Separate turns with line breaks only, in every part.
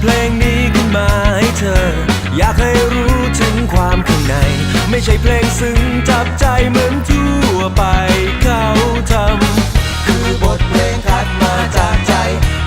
เพลงนี้ขึ้นมาให้เธอ อยากให้รู้ถึงความข้างใน ไม่ใช่เพลงซึ้งจับใจเหมือนทั่วไปเขาทำคือบทเพลงถัดมาจากใจ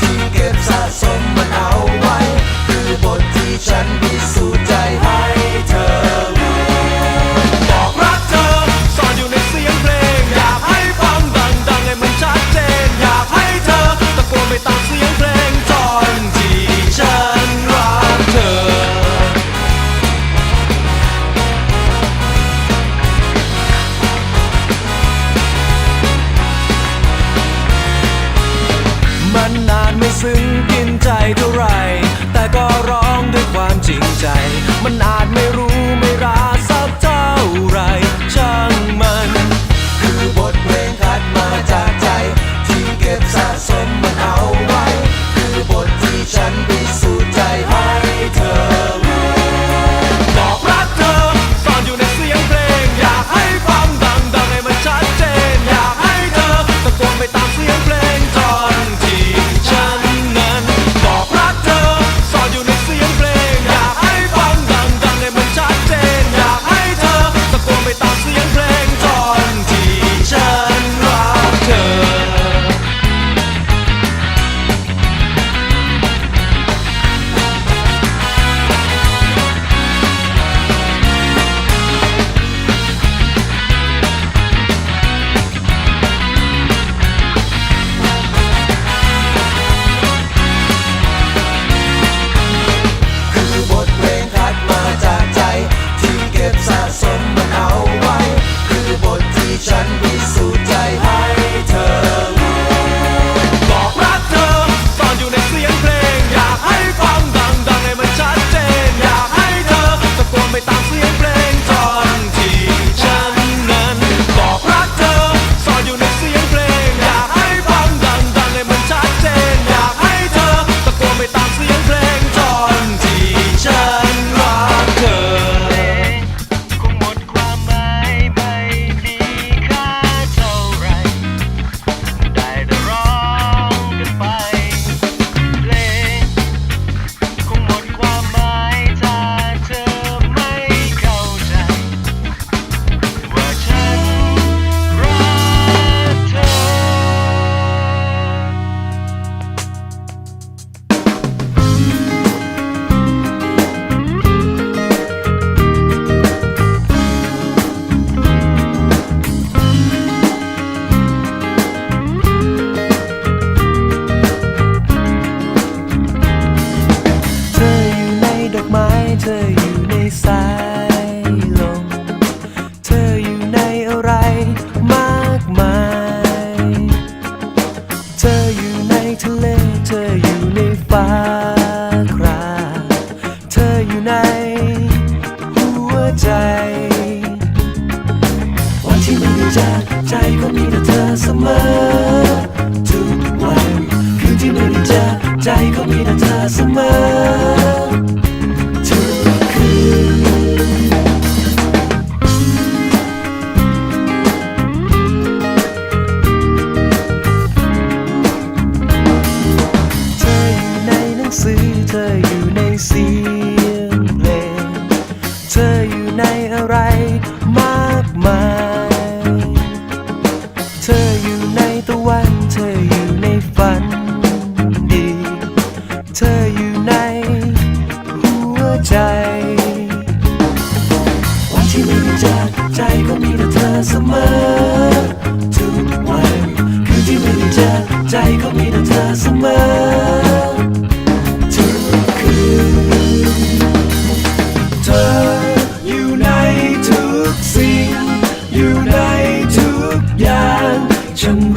ที่เก็บสะสมมันเอาไว้ คือบทที่ฉันพิสูจน์ใจให้ customer. Sembra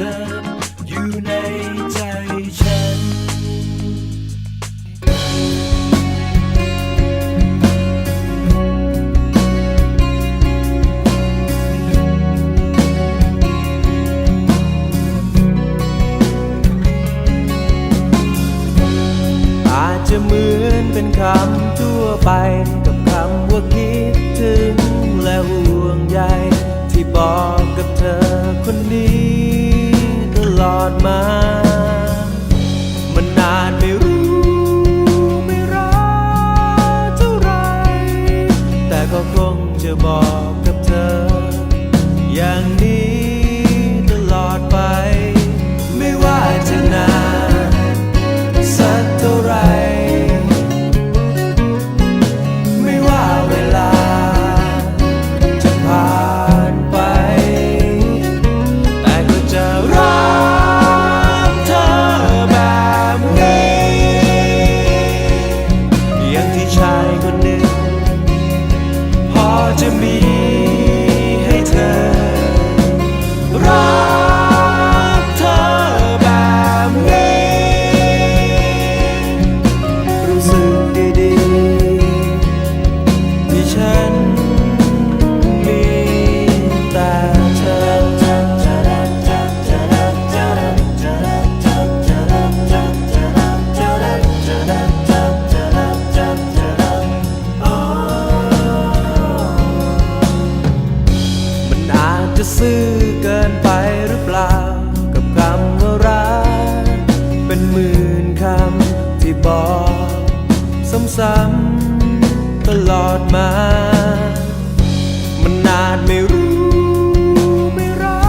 return. ซ้ำตลอดมา มันนาจไม่รู้ไม่รั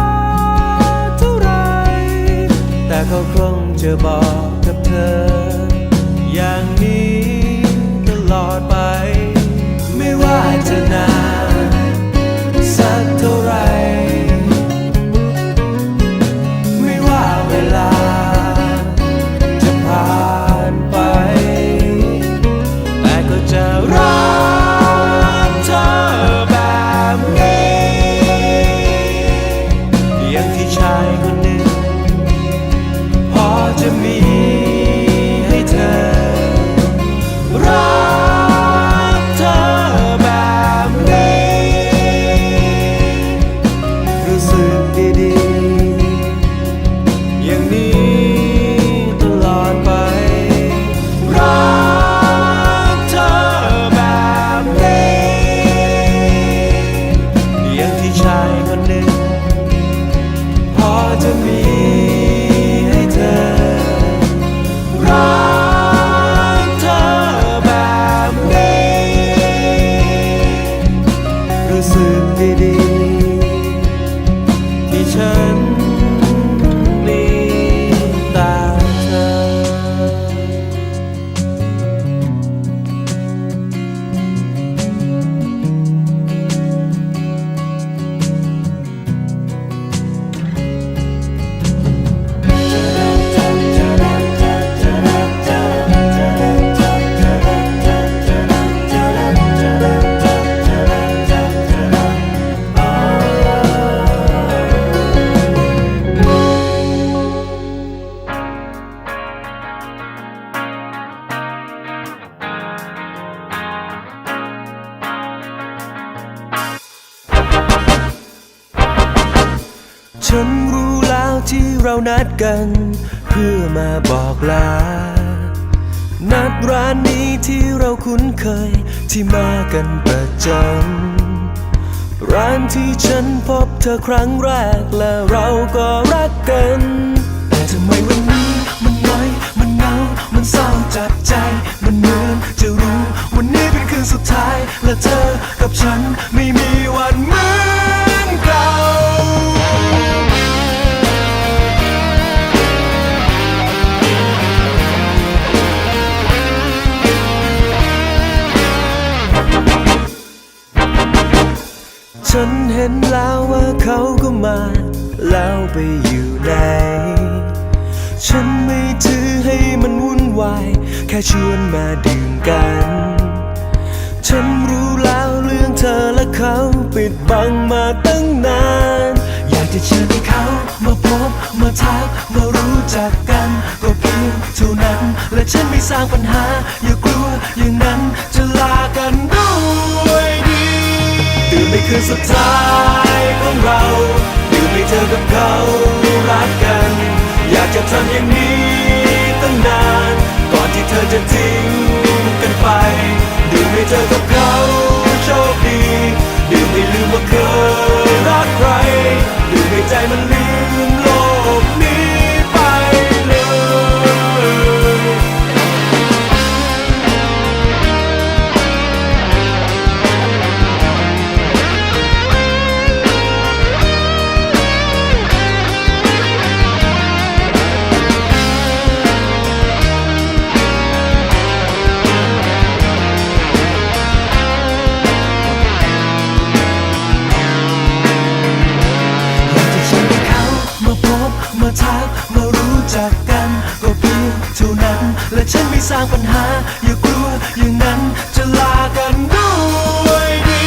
กเท่าไร แต่เขาคงจะบอกกับเธอ อย่างนี้ตลอดไป ไม่ว่าจะนาน ฉันรู้แล้วที่เรานัดกัน เพื่อมาบอกลา นัดร้านนี้ที่เราคุ้นเคยที่มากันประจำร้านที่ฉันพบเธอครั้งแรกและเราก็รักกัน ไหน ฉันไม่ถือให้มันวุ่นวาย แค่ชวนมาดื่มกัน ฉันรู้แล้วเรื่องเธอและเขาปิดบังมาตั้งนาน อยากจะเชิญให้เขามาพบมาทักมารู้จักกัน ก็เพียงเท่านั้น และฉันไม่สร้างปัญหา อย่ากลัวอย่างนั้นจะลากันด้วยดีดื่มในคืนสุดท้ายของเราดื่มให้เธอกับเขาางปัญหา อย่ากลัวอย่างนั้นจะลากันด้วยดี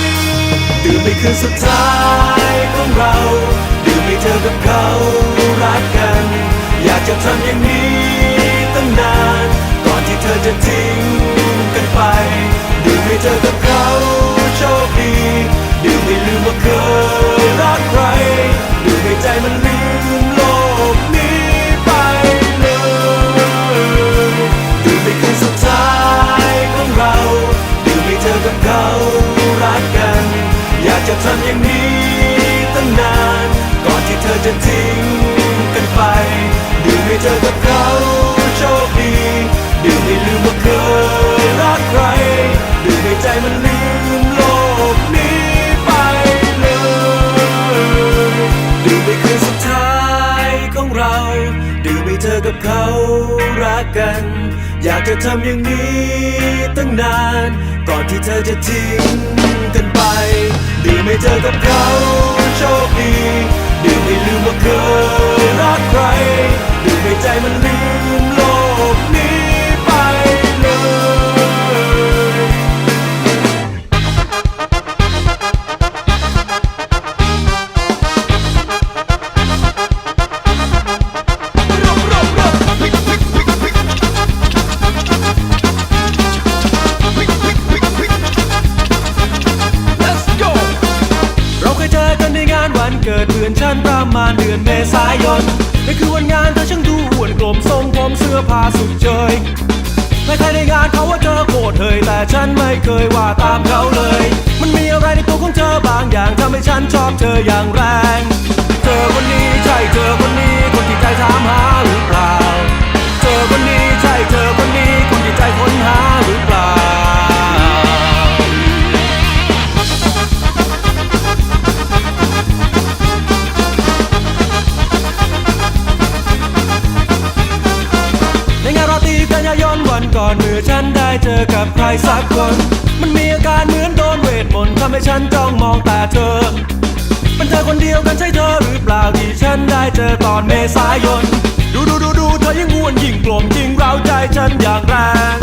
ตื่นในคืนสุดท้าย จะทิ้งกันไป ดื่มให้เธอกับเขาโชคดี ดื่มให้ลืมว่าเคยรักใคร ดื่มให้ใจมันลืมโลกนี้ไปเลย ดื่มในคืนสุดท้ายของเรา ดื่มให้เธอกับเขารักกัน อยากจะทำอย่างนี้ตั้งนาน ก่อนที่เธอจะทิ้งกันไป ดื่มให้เธอกับเขา ว่าเคยรักใครดูให้ใจมันลืม วันเกิดเพื่อนฉันประมาณเดือนเมษายนในคือวันงานเธอช่างดูอ้วนกลมทรงผมเสื้อผ้าสุดเจยใครๆในงานเขาว่าเธอโคตรเฮยแต่ฉันไม่เคยว่าตามเขาเลย มันมีอะไรในตัวของเธอบางอย่างทำให้ฉันชอบเธออย่างแรง เธอคนนี้ใช่เธอคนนี้คนที่ใจถามหาหรือเปล่า เธอคนนี้ใช่เธอคนนี้คนที่ใจค้นหาหรือเปล่า เธอ เป็นเธอคนเดียวกันใช่เธอหรือเปล่าที่ฉันได้เจอตอนเมษายน ดูดูดูดูเธอยังอ้วนยิ่งกลมยิ่งเร้าใจฉันอย่างแรง